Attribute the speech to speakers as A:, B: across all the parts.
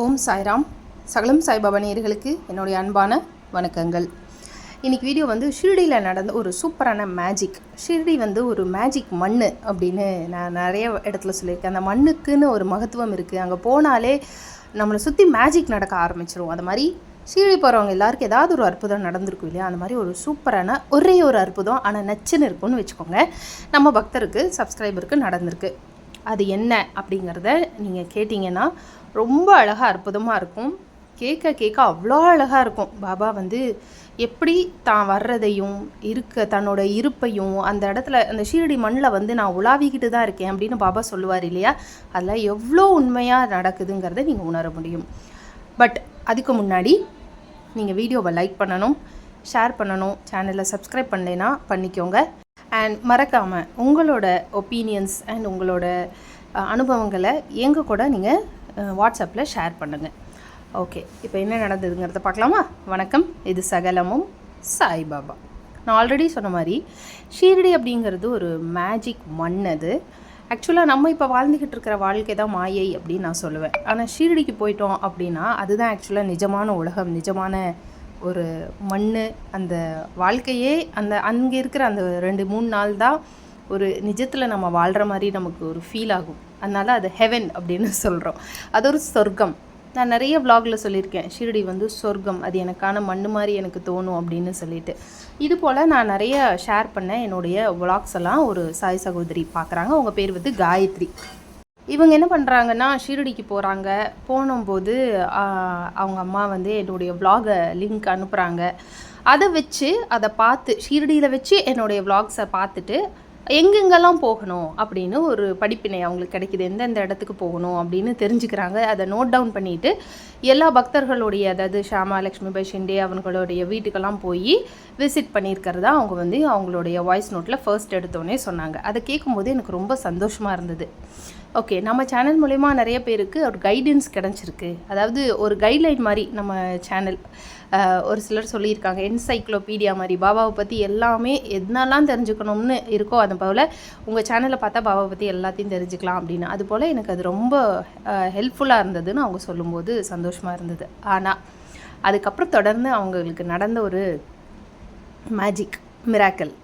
A: ஓம் சாய்ராம். சகலம் சாய்பாபா நேர்களுக்கு என்னுடைய அன்பான வணக்கங்கள். இன்றைக்கி வீடியோ வந்து ஷிரடியில் நடந்த ஒரு சூப்பரான மேஜிக் ஷிரடி வந்து ஒரு மேஜிக் மண் அப்படின்னு நான் நிறைய இடத்துல சொல்லியிருக்கேன். அந்த மண்ணுக்குன்னு ஒரு மகத்துவம் இருக்குது அங்கே போனாலே நம்மளை சுற்றி மேஜிக் நடக்க ஆரம்பிச்சிரும். அது மாதிரி ஷீரடி போகிறவங்க எல்லாருக்கும் ஏதாவது ஒரு அற்புதம் நடந்திருக்கும் இல்லையா? அந்த மாதிரி ஒரு சூப்பரான ஒரே ஒரு அற்புதம் ஆனால் நச்சுன்னு இருக்கும்னு வச்சுக்கோங்க. நம்ம பக்தருக்கு சப்ஸ்கிரைபருக்கு நடந்திருக்கு. அது என்ன அப்படிங்கிறத நீங்கள் கேட்டிங்கன்னா ரொம்ப அழகாக அற்புதமாக இருக்கும். கேட்க கேட்க அவ்வளோ அழகாக இருக்கும். பாபா வந்து எப்படி தான் வர்றதையும் இருக்க தன்னோட இருப்பையும் அந்த இடத்துல அந்த ஷீரடி மண்ணில் வந்து நான் உலாவிக்கிட்டு தான் இருக்கேன் அப்படின்னு பாபா சொல்லுவார் இல்லையா? அதில் எவ்வளோ உண்மையாக நடக்குதுங்கிறத நீங்கள் உணர முடியும். பட் அதுக்கு முன்னாடி நீங்கள் வீடியோவை லைக் பண்ணணும் ஷேர் பண்ணணும் சேனலை சப்ஸ்கிரைப் பண்ணலைன்னா பண்ணிக்கோங்க. அண்ட் மறக்காமல் உங்களோட ஒப்பீனியன்ஸ் அண்ட் உங்களோட அனுபவங்களை எங்கள் கூட நீங்கள் வாட்ஸ்அப்பில் ஷேர் பண்ணுங்கள் ஓகே இப்போ என்ன நடந்ததுங்கிறத பார்க்கலாமா? வணக்கம் இது சகலமும் சாய்பாபா நான் ஆல்ரெடி சொன்ன மாதிரி ஷீரடி அப்படிங்கிறது ஒரு மேஜிக் மண் அது. ஆக்சுவலாக நம்ம இப்போ வாழ்ந்துக்கிட்டு இருக்கிற வாழ்க்கை தான் மாயை அப்படின்னு நான் சொல்லுவேன். ஆனால் ஷீரடிக்கு போயிட்டோம் அப்படின்னா அதுதான் ஆக்சுவலாக நிஜமான உலகம் நிஜமான ஒரு மண் அந்த வாழ்க்கையே அந்த அங்கே இருக்கிற அந்த ரெண்டு மூணு நாள் தான் ஒரு நிஜத்தில் நம்ம வாழ்கிற மாதிரி நமக்கு ஒரு ஃபீல் ஆகும். அதனால் அது ஹெவன் அப்படின்னு சொல்கிறோம் அது ஒரு சொர்க்கம். நான் நிறைய vlogல சொல்லியிருக்கேன். ஷீரடி வந்து சொர்க்கம். அது எனக்கான மண்ணு மாதிரி எனக்கு தோணும் அப்படின்னு சொல்லிட்டு. இது போல் நான் நிறைய ஷேர் பண்ணேன். என்னுடைய vlogs எல்லாம் ஒரு சாய் சகோதரி பார்க்குறாங்க அவங்க பேர் வந்து காயத்ரி. இவங்க என்ன பண்ணுறாங்கன்னா ஷீரடிக்கு போகிறாங்க போனும்போது அவங்க அம்மா வந்து என்னுடைய வ்ளாகை லிங்க் அனுப்புகிறாங்க அதை வச்சு அதை பார்த்து ஷீரடியில் வச்சு என்னுடைய வ்ளாக்ஸை பார்த்துட்டு எங்கெங்கெல்லாம் போகணும்? அப்படின்னு ஒரு படிப்பினை அவங்களுக்கு கிடைக்குது. எந்தெந்த இடத்துக்கு போகணும் அப்படின்னு தெரிஞ்சுக்கிறாங்க. அதை நோட் டவுன் பண்ணிட்டு எல்லா பக்தர்களுடைய அதாவது ஷாமா லக்ஷ்மி ஷிண்டே அவங்களுடைய வீட்டுக்கெல்லாம் போய் விசிட் பண்ணியிருக்கிறதா அவங்க வந்து அவங்களுடைய வாய்ஸ் நோட்டில் ஃபர்ஸ்ட் எடுத்தோடனே சொன்னாங்க. அதை கேட்கும்போது எனக்கு ரொம்ப சந்தோஷமாக இருந்தது. ஓகே நம்ம சேனல் மூலயமா நிறைய பேருக்கு ஒரு கைடன்ஸ் கிடச்சிருக்கு. அதாவது ஒரு கைட்லைன் மாதிரி நம்ம சேனல் ஒரு சிலர் சொல்லியிருக்காங்க என்சைக்ளோபீடியா மாதிரி பாபாவை பற்றி எல்லாமே என்னெல்லாம் தெரிஞ்சுக்கணும்னு இருக்கோ அது போல் உங்கள் சேனலை பார்த்தா பாபாவை பற்றி எல்லாத்தையும் தெரிஞ்சுக்கலாம் அப்படின்னு. அது போல் எனக்கு அது ரொம்ப ஹெல்ப்ஃபுல்லாக இருந்ததுன்னு அவங்க சொல்லும்போது சந்தோஷமாக இருந்தது. ஆனால் அதுக்கப்புறம் தொடர்ந்து அவங்களுக்கு நடந்த ஒரு மேஜிக் மிராக்கல்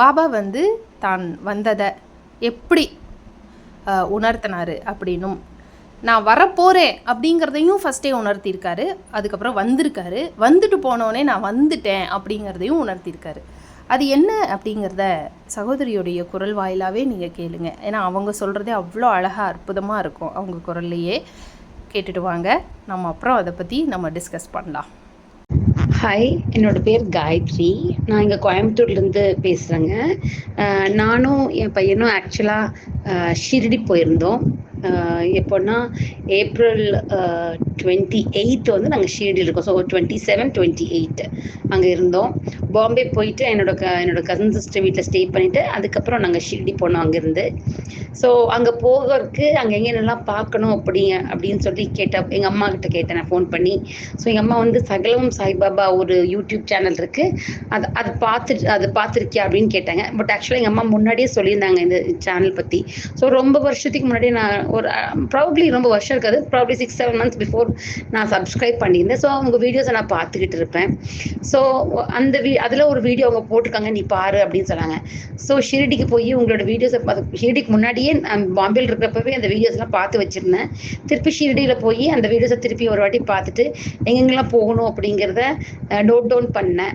A: பாபா வந்து தான் வந்ததை எப்படி உணர்த்தினாரு அப்படின்னும். நான் வரப்போகிறேன் அப்படிங்கிறதையும் ஃபஸ்ட்டே உணர்த்தியிருக்காரு அதுக்கப்புறம் வந்திருக்காரு. வந்துட்டு போனோடனே நான் வந்துட்டேன் அப்படிங்கிறதையும் உணர்த்தியிருக்காரு அது என்ன அப்படிங்கிறத சகோதரியுடைய குரல் வாயிலாகவே நீங்கள் கேளுங்க. ஏன்னா அவங்க சொல்கிறதே அவ்வளோ அழகாக அற்புதமாக இருக்கும். அவங்க குரல்லையே கேட்டுட்டு வாங்க. நம்ம அப்புறம் அதை பற்றி நம்ம டிஸ்கஸ் பண்ணலாம்.
B: ஹாய் என்னோட பேர் காயத்ரி. நான் இங்கே கோயம்புத்தூர்லேருந்து பேசுகிறேங்க நானும் என் பையனும் ஆக்சுவலாக ஷிரடி போயிருந்தோம். எப்போன்னா ஏப்ரல் டுவெண்ட்டி எயிட் வந்து நாங்கள் ஷீரடி இருக்கோம். So twenty seven twenty eight அங்கே இருந்தோம். பாம்பே போயிட்டு என்னோட க என்னோட கசன் சிஸ்டர் வீட்டில் ஸ்டே பண்ணிவிட்டு அதுக்கப்புறம் நாங்கள் ஷிரடி போனோம் அங்கேருந்து. ஸோ அங்கே போகிறதுக்கு அங்கே எங்கென்னலாம் பார்க்கணும் அப்படி அப்படின்னு சொல்லி கேட்டேன் எங்கள் அம்மா கிட்ட கேட்டேன் நான் ஃபோன் பண்ணி. ஸோ எங்கள் அம்மா வந்து சகலமும் சாய்பாபா ஒரு யூடியூப் சேனல் இருக்குது அது அது பார்த்துட்டு அது பார்த்துருக்கியா அப்படின்னு கேட்டாங்க. பட் ஆக்சுவலாக எங்கள் அம்மா முன்னாடியே சொல்லியிருந்தாங்க இந்த சேனல் பற்றி ஸோ ரொம்ப வருஷத்துக்கு முன்னாடி நான் ஒரு ப்ராப்ளி ரொம்ப வருஷம் இருக்காது. Probably six seven months before நான் சப்ஸ்கிரைப் பண்ணியிருந்தேன். ஸோ அவங்க வீடியோஸை நான் பார்த்துக்கிட்டு இருப்பேன். ஸோ அந்த வீ அதில் ஒரு வீடியோ அவங்க போட்டிருக்காங்க நீ பாரு அப்படின்னு சொன்னாங்க. ஸோ ஷிரடிக்கு போய் உங்களோட வீடியோஸை ஷிரடிக்கு முன்னாடியே நான் பாம்பேல இருக்கிறப்பவே அந்த வீடியோஸ்லாம் பார்த்து வச்சுருந்தேன். திருப்பி ஷிரடியில் போய் அந்த வீடியோஸை திருப்பி ஒரு வாட்டி பார்த்துட்டு எங்கெங்கெல்லாம் போகணும் அப்படிங்கிறத நோட் டவுன் பண்ணேன்.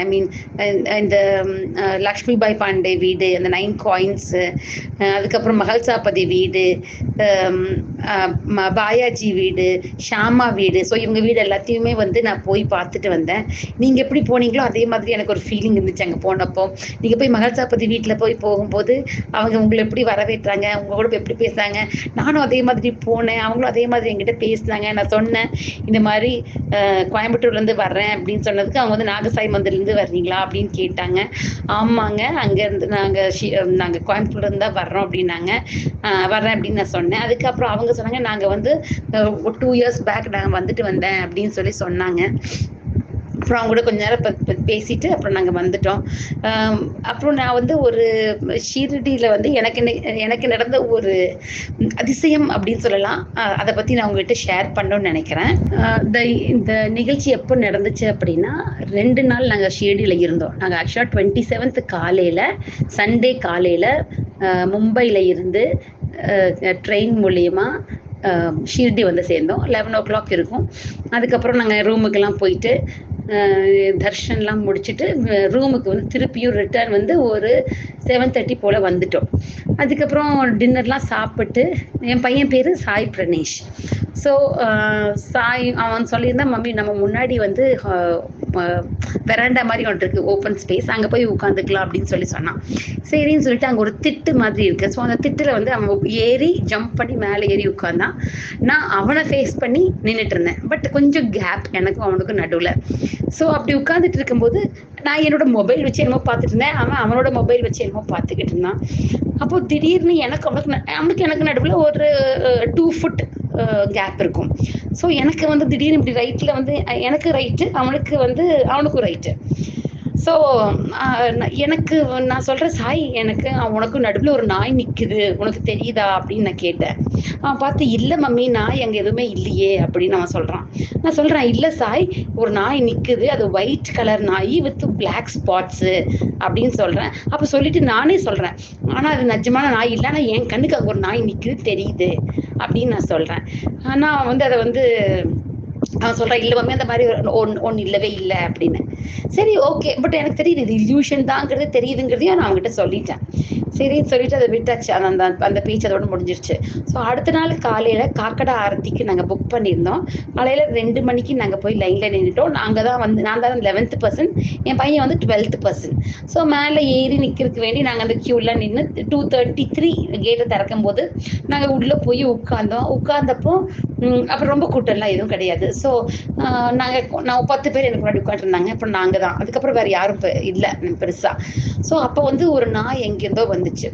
B: ஐ மீன் இந்த லக்ஷ்மி பாய் பாண்டே வீடு அந்த நைன் காயின்ஸு அதுக்கப்புறம் மகள்சாபதி வீடு பாயாஜி வீடு ஷாமா வீடு. ஸோ இவங்க வீடு எல்லாத்தையுமே வந்து நான் போய் பார்த்துட்டு வந்தேன். நீங்கள் எப்படி போனீங்களோ அதே மாதிரி எனக்கு ஒரு ஃபீலிங் இருந்துச்சு அங்கே போனப்போ. நீங்கள் போய் மகள்சாபதி வீட்டில் போய் போகும்போது அவங்க உங்களை எப்படி வரவேற்றாங்க? உங்க கூட எப்படி பேசுனாங்க? நானும் அதே மாதிரி போனேன். அவங்களும் அதே மாதிரி என்கிட்ட பேசினாங்க. நான் சொன்னேன் இந்த மாதிரி கோயம்புத்தூர்லேருந்து வர்றேன் அப்படின்னு சொன்னதுக்கு அவங்க வந்து நாகசாய் மந்திர்லேருந்து வர்றீங்களா? அப்படின்னு கேட்டாங்க. ஆமாங்க அங்கேருந்து நாங்கள் நாங்கள் கோயம்புத்தூர்லேருந்து தான் வர்றோம் அப்படின்னாங்க. வர்றேன் அப்படின்னு நான் சொன்னேன். அதுக்கப்புறம் அவங்க சொன்னாங்க நாங்கள் வந்து டூ இயர்ஸ் பேக் நாங்கள் வந்துட்டு வந்தேன் அப்படின்னு சொல்லி சொன்னாங்க. அப்புறம் அவங்க கூட கொஞ்ச நேரம் பேசிட்டு அப்புறம் நாங்கள் வந்துட்டோம். அப்புறம் நான் வந்து ஒரு ஷீரடியில் வந்து எனக்கு எனக்கு நடந்த ஒரு அதிசயம் அப்படின்னு சொல்லலாம். அதை பற்றி நான் உங்ககிட்ட ஷேர் பண்ணணும்னு நினைக்கிறேன். இந்த இந்த நிகழ்ச்சி எப்போ நடந்துச்சு அப்படின்னா ரெண்டு நாள் நாங்கள் ஷீரடியில் இருந்தோம். நாங்கள் ஆக்சுவலாக டுவெண்ட்டி செவன்த் காலையில் சண்டே காலையில் மும்பையில் இருந்து ட்ரெயின் மூலியமா ஷீர்டி வந்து சேர்ந்தோம். லெவன் ஓ கிளாக் இருக்கும். அதுக்கப்புறம் நாங்கள் ரூமுக்கெல்லாம் போயிட்டு தர்ஷன்லாம் முடிச்சுட்டு ரூமுக்கு வந்து திருப்பியும் ரிட்டர்ன் வந்து ஒரு செவன் தேர்ட்டி போல் வந்துட்டோம். அதுக்கப்புறம் டின்னர்லாம் சாப்பிட்டு என் பையன் பேர் சாய் பிரணேஷ் ஸோ சாய் அவன் சொல்லியிருந்தான் மம்மி நம்ம முன்னாடி வந்து வெராண்டா மாதிரி ஒன்று இருக்கு ஓப்பன் ஸ்பேஸ் அங்கே போய் உட்காந்துக்கலாம் அப்படின்னு சொல்லி சொன்னான். சரின்னு சொல்லிட்டு அங்கே ஒரு திட்டு மாதிரி இருக்கு. ஸோ அந்த திட்டுல வந்து அவன் ஏறி ஜம்ப் பண்ணி மேலே ஏறி உட்கார்ந்தான். நான் அவனை ஃபேஸ் பண்ணி நின்றுட்டு இருந்தேன். பட் கொஞ்சம் கேப் எனக்கும் அவனுக்கும் நடுவில். ஸோ அப்படி உட்காந்துட்டு இருக்கும்போது நான் என்னோட மொபைல் வச்சு என்னமோ பார்த்துட்டு இருந்தேன். அவன் அவனோட மொபைல் வச்சு என்னமோ பார்த்துக்கிட்டு இருந்தான். அப்போ திடீர்னு எனக்கு அவனுக்கு அவனுக்கு எனக்கு நடுவில் ஒரு டூ ஃபுட் கேப் இருக்கும். ஸோ எனக்கு வந்து திடீர்னு இப்படி ரைட்டில் வந்து எனக்கு ரைட்டு அவனுக்கு வந்து அவனுக்கும் ரைட்டு ஸோ எனக்கு நான் சொல்கிறேன் சாய் எனக்கு உனக்கும் நடுவில் ஒரு நாய் நிற்குது உனக்கு தெரியுதா? அப்படின்னு நான் கேட்டேன். அவன் பார்த்து இல்லை மம்மி நாய் அங்கே எதுவுமே இல்லையே அப்படின்னு அவன் சொல்கிறான் நான் சொல்கிறேன் இல்லை சாய் ஒரு நாய் நிற்குது அது ஒயிட் கலர் நாய் வித் பிளாக் ஸ்பாட்ஸு அப்படின்னு சொல்கிறேன் அப்போ சொல்லிட்டு நானே சொல்கிறேன் ஆனால் அது நிஜமான நாய் இல்லை. ஆனால் என் கண்ணுக்கு அங்கே ஒரு நாய் நிற்குது தெரியுது அப்படின்னு நான் சொல்கிறேன் ஆனால் வந்து அதை வந்து அவன் சொல்றான் இல்ல மம்மி அந்த மாதிரி ஒன் ஒன்னு இல்லவே இல்லை அப்படின்னு. சரி ஓகே பட் எனக்கு தெரியுது இது இல்யூஷன் தாங்கிறது தெரியுதுங்கிறதையும் நான் அவங்ககிட்ட சொல்லிட்டேன். சரின்னு சொல்லிட்டு அதை விட்டாச்சு. அந்த அந்த அந்த பேச்சு அதோட முடிஞ்சிருச்சு. ஸோ அடுத்த நாள் காலையில காக்கடா ஆரத்திக்கு நாங்க புக் பண்ணியிருந்தோம். காலையில ரெண்டு மணிக்கு நாங்கள் போய் லைன்ல நின்றுட்டோம் நாங்க தான் வந்து நான் தான் லெவன்த் பர்சன் என் பையன் வந்து டுவெல்த் பர்சன் ஸோ மேலே ஏறி நிற்கிறதுக்கு வேண்டி நாங்கள் அந்த க்யூவில் நின்று டூ தேர்ட்டி த்ரீ கேட்டை திறக்கும் போது நாங்கள் உள்ளே போய் உட்கார்ந்தோம். உட்கார்ந்தப்போ அப்புறம் ரொம்ப கூட்டம்லாம் எதுவும் கிடையாது. ஸோ நாங்கள் நான் பத்து பேர் எனக்கு முன்னாடி உட்காந்துருந்தாங்க அப்புறம் நாங்கள் தான் அதுக்கப்புறம் வேறு யாரும் இல்லை பெருசாக ஸோ அப்போ வந்து ஒரு நாய் எங்கேருந்தோ வந்துச்சு.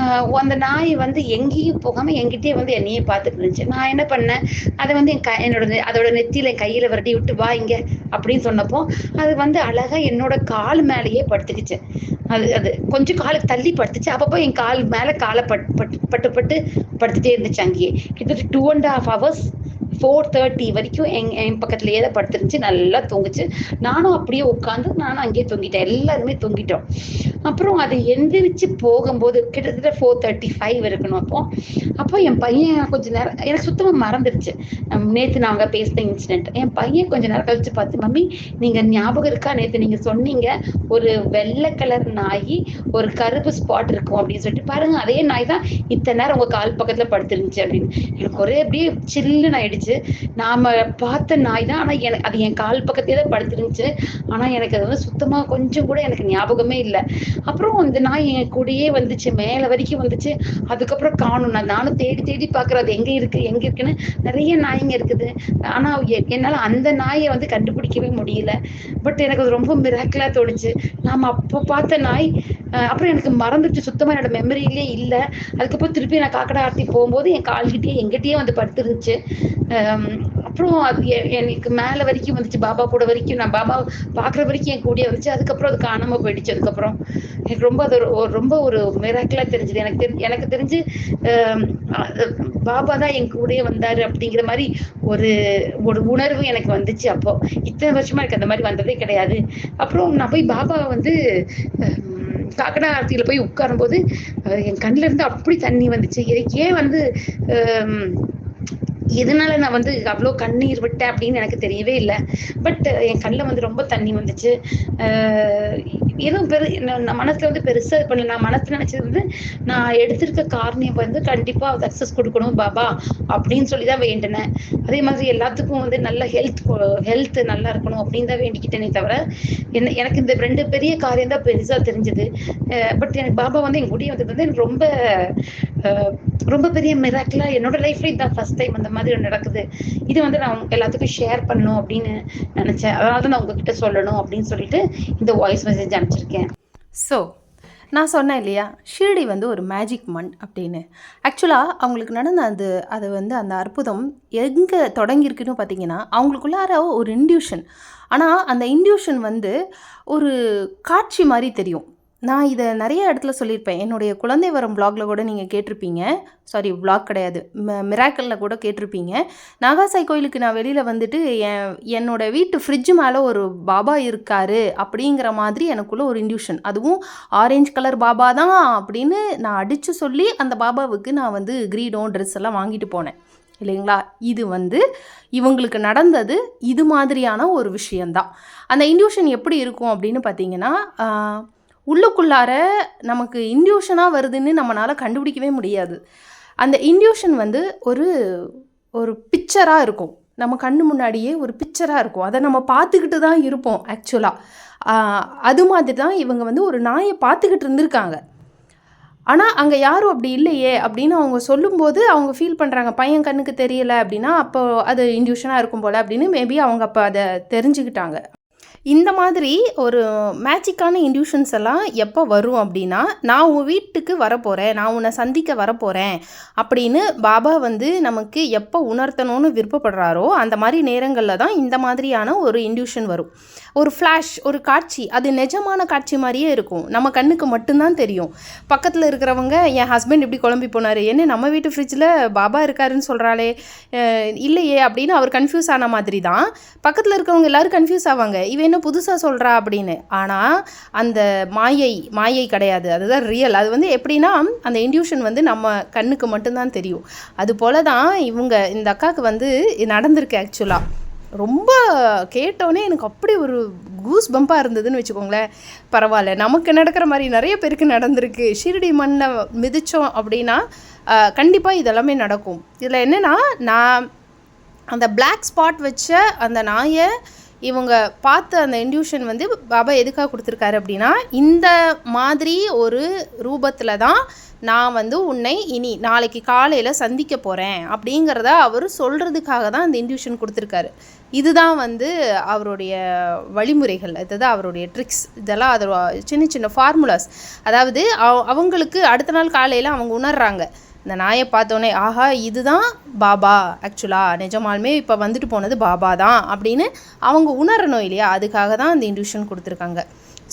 B: ஆஹ் அந்த நாய் வந்து எங்கேயும் போகாமல் எங்கிட்டே வந்து என்னையே பார்த்துட்டு இருந்துச்சு. நான் என்ன பண்ணேன்? அதை வந்து என் க என்னோட நெ- அதோட நெத்தியில் என் கையில் விரட்டி விட்டு வா இங்கே அப்படின்னு சொன்னப்போ அது வந்து அழகா என்னோட கால் மேலேயே படுத்துக்கிச்சு. அது அது கொஞ்சம் காலுக்கு தள்ளி படுத்துச்சு. அப்பப்போ என் கால் மேலே காலை பட் பட்டு பட்டு பட்டு படுத்துட்டே இருந்துச்சு அங்கேயே. கிட்டத்தட்ட two and half hours pessoas four thirty வரைக்கும் எங் என் பக்கத்துலேயே தான் படுத்துருந்துச்சு நல்லா தூங்குச்சு. நானும் அப்படியே உட்காந்து நானும் அங்கேயே தூங்கிட்டேன். எல்லாருமே தூங்கிட்டோம். அப்புறம் அது எந்திரிச்சு போகும்போது கிட்டத்தட்ட ஃபோர் தேர்ட்டி ஃபைவ் இருக்கணும் அப்போ அப்போ என் பையன் கொஞ்ச நேரம் எனக்கு சுத்தமாக மறந்துடுச்சு நேற்று நாங்கள் பேசின இன்சிடென்ட் என் பையன் கொஞ்ச நேரம் கழிச்சு பார்த்து மம்மி நீங்கள் ஞாபகம் இருக்கா? நேற்று நீங்கள் சொன்னீங்க ஒரு வெள்ளை கலர் நாய் ஒரு கருப்பு ஸ்பாட் இருக்கும் அப்படின்னு சொல்லிட்டு. பாருங்க அதே நாய் தான் இத்தனை நேரம் உங்க கால் பக்கத்துல படுத்துருந்துச்சு அப்படின்னு. எனக்கு ஒரே அப்படியே சில்லுன்னு ஆயிடுச்சு. நாம பார்த்த நாய் தான். ஆனா எனக்கு அது என் கால் பக்கத்தே தான் படுத்துருந்துச்சு. ஆனா எனக்கு அது வந்து சுத்தமா கொஞ்சம் கூட எனக்கு ஞாபகமே இல்லை. அப்புறம் அந்த நாய் என் கூடயே வந்துச்சு. மேல வரைக்கும் வந்துச்சு. அதுக்கப்புறம் காணும். நான் நானும் தேடி தேடி பார்க்கறேன். அது எங்க இருக்கு? எங்க இருக்குன்னு நிறைய நாய்ங்க இருக்குது. ஆனா எ- என்னால அந்த நாயை வந்து கண்டுபிடிக்கவே முடியல. பட் எனக்கு அது ரொம்ப மிராக்கிளா தோணுச்சு. நாம அப்போ பார்த்த நாய் அப்புறம் எனக்கு மறந்துடுச்சு. சுத்தமா என்னோட மெமரியிலே இல்ல. அதுக்கப்புறம் திருப்பி நான் காக்கடா ஆர்த்தி போகும்போது என் கால்கிட்டயே எங்கிட்டயே வந்து படுத்துருந்துச்சு. அப்புறம் அது எனக்கு மேல வரைக்கும் வந்துச்சு. பாபா கூட வரைக்கும் நான் பாபா பாக்குற வரைக்கும் என் கூடயே வந்துச்சு. அதுக்கப்புறம் அது காணாம போயிடுச்சு. அதுக்கப்புறம் எனக்கு ரொம்ப அது ரொம்ப ஒரு மிராக்கிளா தெரிஞ்சது. எனக்கு தெரி எனக்கு தெரிஞ்சு பாபா தான் என் கூடயே வந்தாரு அப்படிங்கிற மாதிரி ஒரு ஒரு உணர்வு எனக்கு வந்துச்சு அப்போ. இத்தனை வருஷமா எனக்கு அந்த மாதிரி வந்ததே கிடையாது. அப்புறம் நான் போய் பாபா வந்து காக்கடா ஆர்த்தியில போய் உட்காரும்போது என் கண்ணுல இருந்து அப்படி தண்ணி வந்துச்சு. எனக்கு ஏன் வந்து எதனால நான் வந்து அவ்வளோ கண்ணீர் விட்டேன் அப்படின்னு எனக்கு தெரியவே இல்லை. பட் என் கண்ணில் வந்து ரொம்ப தண்ணி வந்துச்சு. எதுவும் பெரு நான் மனசுல வந்து பெருசா இது பண்ணல நான் மனசுல நினைச்சது வந்து நான் எடுத்திருக்க காரணியம் வந்து கண்டிப்பா சக்சஸ் கொடுக்கணும் பாபா அப்படின்னு சொல்லி தான் வேண்டினேன். அதே மாதிரி எல்லாத்துக்கும் வந்து நல்ல ஹெல்த் ஹெல்த் நல்லா இருக்கணும் அப்படின்னு தான் வேண்டிக்கிட்டேனே தவிர என்ன எனக்கு இந்த ரெண்டு பெரிய காரியம் தான் பெருசா தெரிஞ்சது. பட் எனக்கு பாபா வந்து என் கூடயே வந்தது வந்து எனக்கு ரொம்ப ரொம்ப பெரிய மிராக்கிளா என்னோட லைஃப்ல இதுதான் ஃபர்ஸ்ட் டைம் அந்த மாதிரி நடக்குது. இது வந்து நான் எல்லாத்துக்கும் ஷேர் பண்ணணும் அப்படின்னு நினைச்சேன். அதனால தான் நான் உங்ககிட்ட சொல்லணும் அப்படின்னு சொல்லிட்டு இந்த வாய்ஸ் மெசேஜ் அனுப்பிச்சிருக்கேன்.
A: ஸோ நான் சொன்னேன் இல்லையா? ஷீரடி வந்து ஒரு மேஜிக் மண் அப்படின்னு. ஆக்சுவலாக அவங்களுக்கு நடந்த அது அது வந்து அந்த அற்புதம் எங்கே தொடங்கியிருக்குன்னு பார்த்தீங்கன்னா அவங்களுக்குள்ளார ஒரு இன்டியூஷன் ஆனால் அந்த இன்டியூஷன் வந்து ஒரு காட்சி மாதிரி தெரியும். நான் இதை நிறைய இடத்துல சொல்லியிருப்பேன். என்னுடைய குழந்தை வரம் vlogல கூட நீங்கள் கேட்டிருப்பீங்க. சாரி பிளாக் கிடையாது. மிராக்கலில் கூட கேட்டிருப்பீங்க. நாகாசாய் கோயிலுக்கு நான் வெளியில் வந்துட்டு என் என்னோட வீட்டு ஃப்ரிட்ஜ் மேலே ஒரு பாபா இருக்காரு அப்படிங்கிற மாதிரி எனக்குள்ள ஒரு இன்டியூஷன் அதுவும் ஆரேஞ்ச் கலர் பாபா தான் அப்படின்னு நான் அடித்து சொல்லி அந்த பாபாவுக்கு நான் வந்து கிரீடம் ட்ரெஸ் எல்லாம் வாங்கிட்டு போனேன். இல்லைங்களா? இது வந்து இவங்களுக்கு நடந்தது இது மாதிரியான ஒரு விஷயந்தான் அந்த இன்டியூஷன் எப்படி இருக்கும் அப்படின்னு பார்த்தீங்கன்னா உள்ளுக்குள்ளார நமக்கு இன்டியூஷனாக வருதுன்னு நம்மளால் கண்டுபிடிக்கவே முடியாது. அந்த இன்டியூஷன் வந்து ஒரு ஒரு பிக்சராக இருக்கும். நம்ம கண்ணு முன்னாடியே ஒரு பிக்சராக இருக்கும். அதை நம்ம பார்த்துக்கிட்டு தான் இருப்போம் ஆக்சுவலாக அது மாதிரி தான் இவங்க வந்து ஒரு நாயை பார்த்துக்கிட்டு இருந்திருக்காங்க. ஆனால் அங்கே யாரும் அப்படி இல்லையே அப்படின்னு அவங்க சொல்லும்போது அவங்க ஃபீல் பண்ணுறாங்க பையன் கண்ணுக்கு தெரியலை அப்படின்னா அப்போ அது இன்டியூஷனாக இருக்கும் போல் அப்படின்னு மேபி அவங்க அப்போ அதை தெரிஞ்சுக்கிட்டாங்க. இந்த மாதிரி ஒரு மேஜிக்கான இன்டியூஷன்ஸ் எல்லாம் எப்போ வரும் அப்படின்னா நான் உன் வீட்டுக்கு வரப்போகிறேன் நான் உன்னை சந்திக்க வரப்போகிறேன் அப்படின்னு பாபா வந்து நமக்கு எப்போ உணர்த்தணும்னு விருப்பப்படுறாரோ அந்த மாதிரி நேரங்களில் தான் இந்த மாதிரியான ஒரு இன்டியூஷன் வரும். ஒரு ஃப்ளாஷ் ஒரு காட்சி அது நிஜமான காட்சி மாதிரியே இருக்கும். நம்ம கண்ணுக்கு மட்டும்தான் தெரியும். பக்கத்தில் இருக்கிறவங்க என் ஹஸ்பண்ட் இப்படி குழம்பி போனார். என்ன நம்ம வீட்டு ஃப்ரிட்ஜில் பாபா இருக்காருன்னு சொல்கிறாளே இல்லையே அப்படின்னு அவர் கன்ஃபியூஸ் ஆன மாதிரி தான் பக்கத்தில் இருக்கிறவங்க எல்லாரும் கன்ஃபியூஸ் ஆவாங்க. இவன் என்ன புதுசாக சொல்கிறா அப்படின்னு. ஆனால் அந்த மாயை மாயை கிடையாது. அதுதான் ரியல் அது வந்து எப்படின்னா அந்த இன்டியூஷன் வந்து நம்ம கண்ணுக்கு மட்டும்தான் தெரியும். அது போல தான் இவங்க இந்த அக்காவுக்கு வந்து நடந்திருக்கு ஆக்சுவலாக ரொம்ப கேட்டோன்னே எனக்கு அப்படி ஒரு கூஸ் பம்பாக இருந்ததுன்னு வச்சுக்கோங்களேன். பரவாயில்ல நமக்கு நடக்கிற மாதிரி நிறைய பேருக்கு நடந்திருக்கு. ஷிரடி மண்ணை மிதித்தோம் அப்படின்னா கண்டிப்பாக இதெல்லாமே நடக்கும். இதில் என்னென்னா நான் அந்த பிளாக் ஸ்பாட் வச்ச அந்த நாயை இவங்க பார்த்த அந்த இன்டியூஷன் வந்து பாபா எதுக்காக கொடுத்துருக்காரு அப்படின்னா இந்த மாதிரி ஒரு ரூபத்தில் தான் நான் வந்து உன்னை இனி நாளைக்கு காலையில் சந்திக்க போகிறேன் அப்படிங்கிறத அவர் சொல்கிறதுக்காக தான் அந்த இன்டியூஷன் கொடுத்துருக்காரு. இதுதான் வந்து அவருடைய வழிமுறைகள் அதாவது அவருடைய ட்ரிக்ஸ் இதெல்லாம் அதோட சின்ன சின்ன ஃபார்முலாஸ் அதாவது அவங்களுக்கு அடுத்த நாள் காலையில் அவங்க உணர்றாங்க. இந்த நாயை பார்த்தோன்னே ஆஹா இதுதான் பாபா ஆக்சுவலாக நிஜமாலுமே இப்போ வந்துட்டு போனது பாபா தான் அப்படின்னு அவங்க உணரணும் இல்லையா? அதுக்காக தான் அந்த இன்டியூஷன் கொடுத்துருக்காங்க.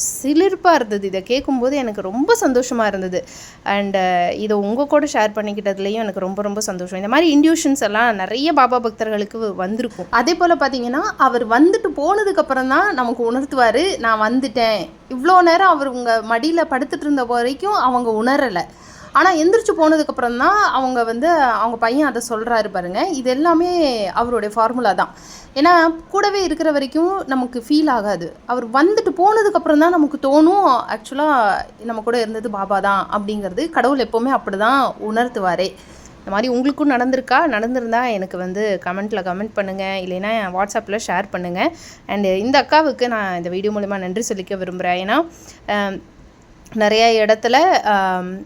A: சிலிர்ப்பாக இருந்தது. இதை கேட்கும்போது எனக்கு ரொம்ப சந்தோஷமாக இருந்தது. அண்டு இதை உங்கள் கூட ஷேர் பண்ணிக்கிட்டதுலேயும் எனக்கு ரொம்ப ரொம்ப சந்தோஷம். இந்த மாதிரி இன்டியூஷன்ஸ் எல்லாம் நிறைய பாபா பக்தர்களுக்கு வந்திருக்கும். அதே போல் பார்த்தீங்கன்னா அவர் வந்துட்டு போனதுக்கப்புறம் தான் நமக்கு உணர்த்துவார் நான் வந்துட்டேன். இவ்வளோ நேரம் அவர் உங்கள் மடியில் படுத்துட்டு இருந்த வரைக்கும் அவங்க உணரலை. ஆனால் எந்திரிச்சு போனதுக்கப்புறம் தான் அவங்க வந்து அவங்க பையன் அதை சொல்கிறாரு பாருங்கள் இது எல்லாமே அவருடைய ஃபார்முலா தான். ஏன்னா கூடவே இருக்கிற வரைக்கும் நமக்கு ஃபீல் ஆகாது. அவர் வந்துட்டு போனதுக்கப்புறம் தான் நமக்கு தோணும் ஆக்சுவலாக நம்ம கூட இருந்தது பாபா தான் அப்படிங்கிறது. கடவுள் எப்போவுமே அப்படி தான் உணர்த்துவாரே. இந்த மாதிரி உங்களுக்கும் நடந்திருக்கா? நடந்திருந்தா எனக்கு வந்து கமெண்ட்டில் கமெண்ட் பண்ணுங்கள் இல்லைன்னா வாட்ஸ்அப்பில் ஷேர் பண்ணுங்கள் அண்டு இந்த அக்காவுக்கு நான் இந்த வீடியோ மூலிமா நன்றி சொல்லிக்க விரும்புகிறேன் ஏன்னா நிறைய இடத்துல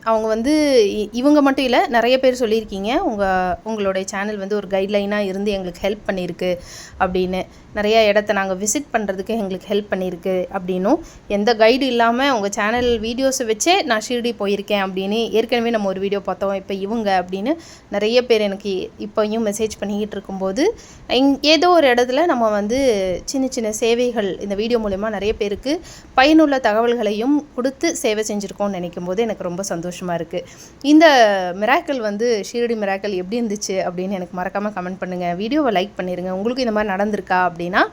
A: அவங்க வந்து இ- இவங்க மட்டும் இல்லை நிறைய பேர் சொல்லியிருக்கீங்க. உங்கள் உங்களுடைய சேனல் வந்து ஒரு கைட்லைனாக இருந்து எங்களுக்கு ஹெல்ப் பண்ணியிருக்கு அப்படின்னு. நிறைய இடத்த நாங்கள் விசிட் பண்ணுறதுக்கு எங்களுக்கு ஹெல்ப் பண்ணியிருக்கு அப்படின்னும். எந்த கைடு இல்லாமல் உங்கள் சேனல் வீடியோஸை வச்சே நான் ஷீர்டி போயிருக்கேன் அப்படின்னு ஏற்கனவே நம்ம ஒரு வீடியோ பார்த்தோம். இப்போ இவங்க அப்படின்னு நிறைய பேர் எனக்கு இப்போயும் மெசேஜ் பண்ணிக்கிட்டு இருக்கும்போது இங் ஏதோ ஒரு இடத்துல நம்ம வந்து சின்ன சின்ன சேவைகள் இந்த வீடியோ மூலயமா நிறைய பேருக்கு பயனுள்ள தகவல்களையும் கொடுத்து சேவை செஞ்சுருக்கோம்னு நினைக்கும் போது எனக்கு ரொம்ப சந்தோஷமாக இருக்குது இந்த மிராக்கல் வந்து ஷீரடி மிராக்கல் எப்படி இருந்துச்சு அப்படின்னு எனக்கு மறக்காமல் கமெண்ட் பண்ணுங்கள் வீடியோவை லைக் பண்ணிடுங்க உங்களுக்கு இந்த மாதிரி நடந்திருக்கா அப்படின்னா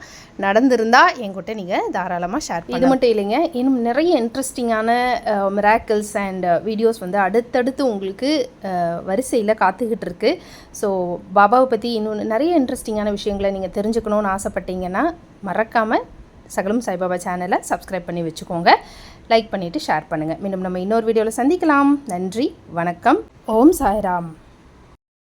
A: நடந்திருந்தா என்கிட்ட நீங்கள் தாராளமாக ஷேர் இது மட்டும் இல்லைங்க இன்னும் நிறைய இன்ட்ரெஸ்டிங்கான மிராக்கிள்ஸ் அண்ட் வீடியோஸ் வந்து அடுத்தடுத்து உங்களுக்கு வரிசையில் காத்துக்கிட்டு இருக்கு. ஸோ பாபாவை பற்றி இன்னும் நிறைய இன்ட்ரெஸ்டிங்கான விஷயங்களை நீங்கள் தெரிஞ்சுக்கணும்னு ஆசைப்பட்டீங்கன்னா மறக்காமல் சகலம் சாய்பாபா சேனலை சப்ஸ்கிரைப் பண்ணி வச்சுக்கோங்க. லைக் பண்ணிவிட்டு ஷேர் பண்ணுங்கள் மீண்டும் நம்ம இன்னொரு வீடியோவில் சந்திக்கலாம். நன்றி வணக்கம். ஓம் சாய்ராம்.